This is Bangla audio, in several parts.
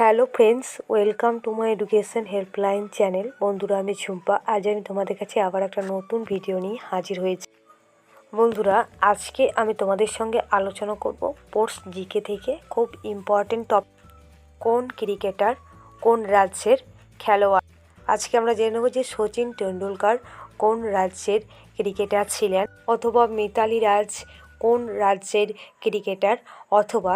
Hello friends welcome to my education helpline channel বন্ধুরা, আমি ঝুম্পা। আজ আমি তোমাদের কাছে আবার একটা নতুন ভিডিও নিয়ে হাজির হয়েছি। বন্ধুরা, আজকে আমি তোমাদের সঙ্গে আলোচনা করব স্পোর্টস জিকে থেকে খুব ইম্পর্টেন্ট টপ কোন ক্রিকেটার কোন রাজ্যের খেলোয়াড়। আজকে আমরা জেনে নেব যে সচিন টেন্ডুলকার কোন রাজ্যের ক্রিকেটার ছিলেন অথবা মিতালি রাজ কোন রাজ্যের ক্রিকেটার অথবা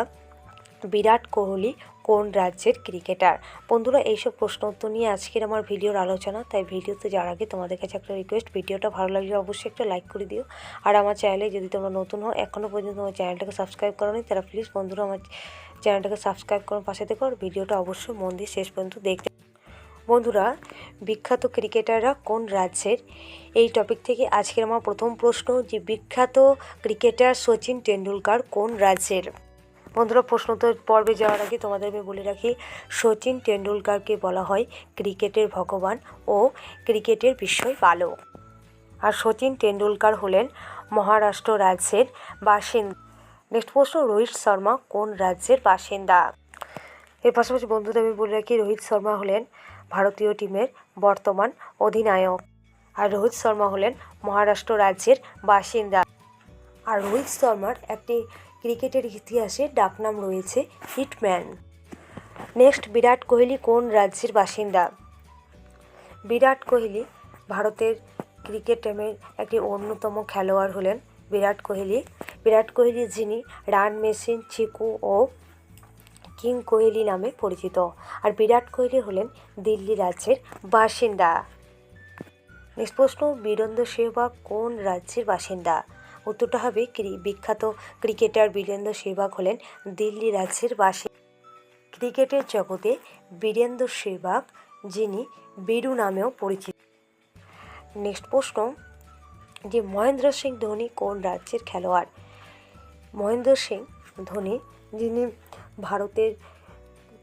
বিরাট কোহলি কোন রাজ্যের ক্রিকেটার? বন্ধুরা, এইসব প্রশ্ন উত্তর নিয়ে আজকের আমার ভিডিওর আলোচনা। তাই ভিডিওতে যাওয়ার আগে তোমাদের কাছে একটা রিকোয়েস্ট ভিডিওটা ভালো লাগলে অবশ্যই একটা লাইক করে দিও। আর আমার চ্যানেলে যদি তোমরা নতুন হও এখনও পর্যন্ত আমার চ্যানেলটাকে সাবস্ক্রাইব করো নি তারা প্লিজ বন্ধুরা আমার চ্যানেলটাকে সাবস্ক্রাইব করার পাশে দেখো আর ভিডিওটা অবশ্যই মন দিয়ে শেষ পর্যন্ত দেখতে। বন্ধুরা, বিখ্যাত ক্রিকেটাররা কোন রাজ্যের? এই টপিক থেকে আজকের আমার প্রথম প্রশ্ন যে বিখ্যাত ক্রিকেটার সচিন টেন্ডুলকার কোন রাজ্যের? বন্ধুরা, প্রশ্নোত্তর পর্বে যাওয়ার আগে তোমাদের আমি বলে রাখি, সচিন টেন্ডুলকারকে বলা হয় ক্রিকেটের ভগবান ও ক্রিকেটের বিস্ময় বালক। আর সচিন টেন্ডুলকার হলেন মহারাষ্ট্র রাজ্যের বাসিন্দা। নেক্সট প্রশ্ন, রোহিত শর্মা কোন রাজ্যের বাসিন্দা? এর পাশাপাশি বন্ধুদের আমি বলে রাখি, রোহিত শর্মা হলেন ভারতীয় টিমের বর্তমান অধিনায়ক। আর রোহিত শর্মা হলেন মহারাষ্ট্র রাজ্যের বাসিন্দা। আর রোহিত শর্মার একটি ক্রিকেটের ইতিহাসে ডাকনাম রয়েছে হিটম্যান। নেক্সট, বিরাট কোহলি কোন রাজ্যের বাসিন্দা? বিরাট কোহলি ভারতের ক্রিকেট টিমের একটি অন্যতম খেলোয়াড় হলেন বিরাট কোহলি। বিরাট কোহলি যিনি রান মেশিন, চিকু ও কিং কোহলি নামে পরিচিত। আর বিরাট কোহলি হলেন দিল্লি রাজ্যের বাসিন্দা। নেক্সট প্রশ্ন, বীরেন্দ্র সেহবাগ কোন রাজ্যের বাসিন্দা? উত্তরটা হবে ক্রি- বিখ্যাত ক্রিকেটার বীরেন্দ্র সেহবাগ হলেন দিল্লি রাজ্যের বাসিন্দা ক্রিকেটের জগতে বীরেন্দ্র সেহবাগ যিনি বীরু নামেও পরিচিত। নেক্সট প্রশ্ন যে মহেন্দ্র সিং ধোনি কোন রাজ্যের খেলোয়াড়? মহেন্দ্র সিং ধোনি যিনি ভারতের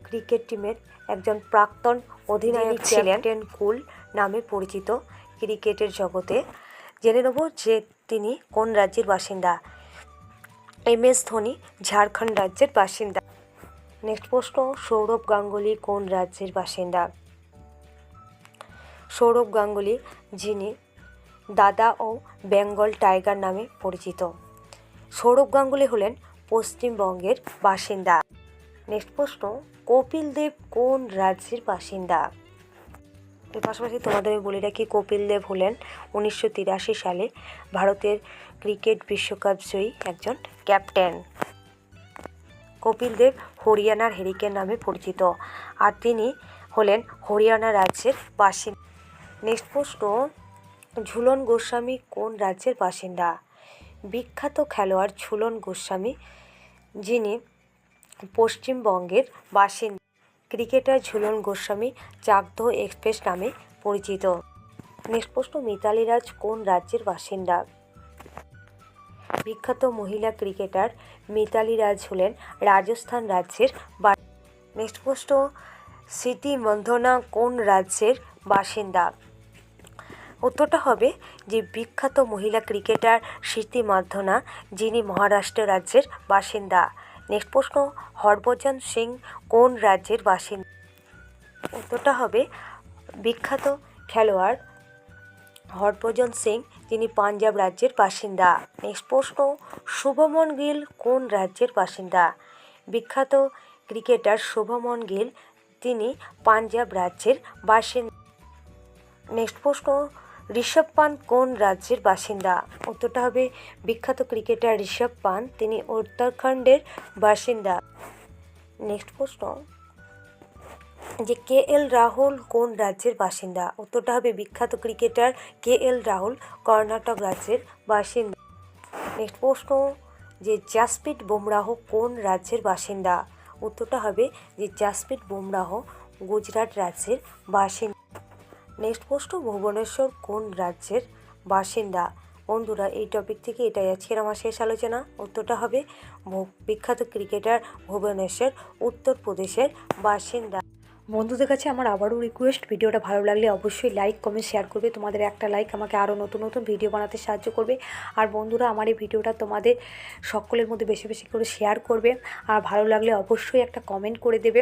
ক্রিকেট টিমের একজন প্রাক্তন অধিনায়ক ছিলেন কুল নামে পরিচিত ক্রিকেটের জগতে। জেনে নেব যে তিনি কোন রাজ্যের বাসিন্দা? এম এস ধোনি, ঝাড়খণ্ড রাজ্যের বাসিন্দা। নেক্সট প্রশ্ন, সৌরভ গাঙ্গুলি কোন রাজ্যের বাসিন্দা? সৌরভ গাঙ্গুলি, যিনি দাদা ও বেঙ্গল টাইগার নামে পরিচিত। সৌরভ গাঙ্গুলি হলেন পশ্চিমবঙ্গের বাসিন্দা। নেক্সট প্রশ্ন, কপিল দেব কোন রাজ্যের বাসিন্দা? এর পাশাপাশি তোমাদের বলে রাখি কপিল দেব হলেন উনিশশো তিরাশি সালে ভারতের ক্রিকেট বিশ্বকাপ জয়ী একজন ক্যাপ্টেন। কপিল দেব হরিয়ানার হেরিকেন নামে পরিচিত। আর তিনি হলেন হরিয়ানা রাজ্যের বাসিন্দা। নেক্সট প্রশ্ন ঝুলন গোস্বামী কোন রাজ্যের বাসিন্দা? বিখ্যাত খেলোয়াড় ঝুলন গোস্বামী যিনি পশ্চিমবঙ্গের বাসিন্দা। ক্রিকেটার ঝুলন গোস্বামী চাকদহ এক্সপ্রেস নামে পরিচিত। নেক্সট প্রশ্ন মিতালি রাজ কোন রাজ্যের বাসিন্দা? বিখ্যাত মহিলা ক্রিকেটার মিতালি রাজ হলেন রাজস্থান রাজ্যের নেক্সট প্রশ্ন স্মৃতি মন্ধনা কোন রাজ্যের বাসিন্দা? উত্তরটা হবে যে বিখ্যাত মহিলা ক্রিকেটার স্মৃতি মাধ্যনা যিনি মহারাষ্ট্র রাজ্যের বাসিন্দা। নেক্সট প্রশ্ন হরভজন সিং কোন রাজ্যের বাসিন্দা? উত্তরটা হবে বিখ্যাত খেলোয়াড় হরভজন সিং। যিনি পাঞ্জাব রাজ্যের বাসিন্দা। নেক্সট প্রশ্ন শুভমন গিল কোন রাজ্যের বাসিন্দা? বিখ্যাত ক্রিকেটার শুভমন গিল, তিনি পাঞ্জাব রাজ্যের বাসিন্দা। নেক্সট প্রশ্ন ঋষভ পান্ত কোন রাজ্যের বাসিন্দা? উত্তরটা হবে বিখ্যাত ক্রিকেটার ঋষভ পান্ত তিনি উত্তরাখণ্ডের বাসিন্দা। নেক্সট প্রশ্ন। যে কে এল রাহুল কোন রাজ্যের বাসিন্দা? উত্তরটা হবে বিখ্যাত cricketer K L Rahul, Karnataka রাজ্যের বাসিন্দা। নেক্সট প্রশ্ন। যে জাসপ্রীত বুমরাহ কোন রাজ্যের বাসিন্দা? উত্তরটা হবে যে জাসপ্রীত বুমরাহ গুজরাট রাজ্যের বাসিন্দা। নেক্সট প্রশ্ন, ভুবনেশ্বর কোন রাজ্যের বাসিন্দা? বন্ধুরা, এই টপিক থেকে এটাই আজকের আমার শেষ আলোচনা। উত্তরটা হবে বিখ্যাত ক্রিকেটার ভুবনেশ্বর, উত্তরপ্রদেশের বাসিন্দা। বন্ধুদের কাছে আমার আবারও রিকোয়েস্ট ভিডিওটা ভালো লাগলে অবশ্যই লাইক কমেন্ট শেয়ার করবে। তোমাদের একটা লাইক আমাকে আরও নতুন নতুন ভিডিও বানাতে সাহায্য করবে। আর বন্ধুরা, আমার এই ভিডিওটা তোমাদের সকলের মধ্যে বেশি বেশি করে শেয়ার করবে। আর ভালো লাগলে অবশ্যই একটা কমেন্ট করে দেবে।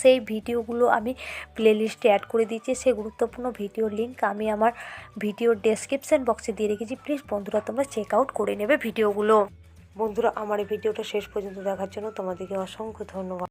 সেই ভিডিওগুলো আমি প্লেলিস্টে অ্যাড করে দিয়েছি। সেই গুরুত্বপূর্ণ ভিডিওর লিঙ্ক আমি আমার ভিডিওর ডেসক্রিপশান বক্সে দিয়ে রেখেছি। প্লিজ বন্ধুরা, তোমরা চেক আউট করে নেবে ভিডিওগুলো। বন্ধুরা, আমার এই ভিডিওটা শেষ পর্যন্ত দেখার জন্য তোমাদেরকে অসংখ্য ধন্যবাদ।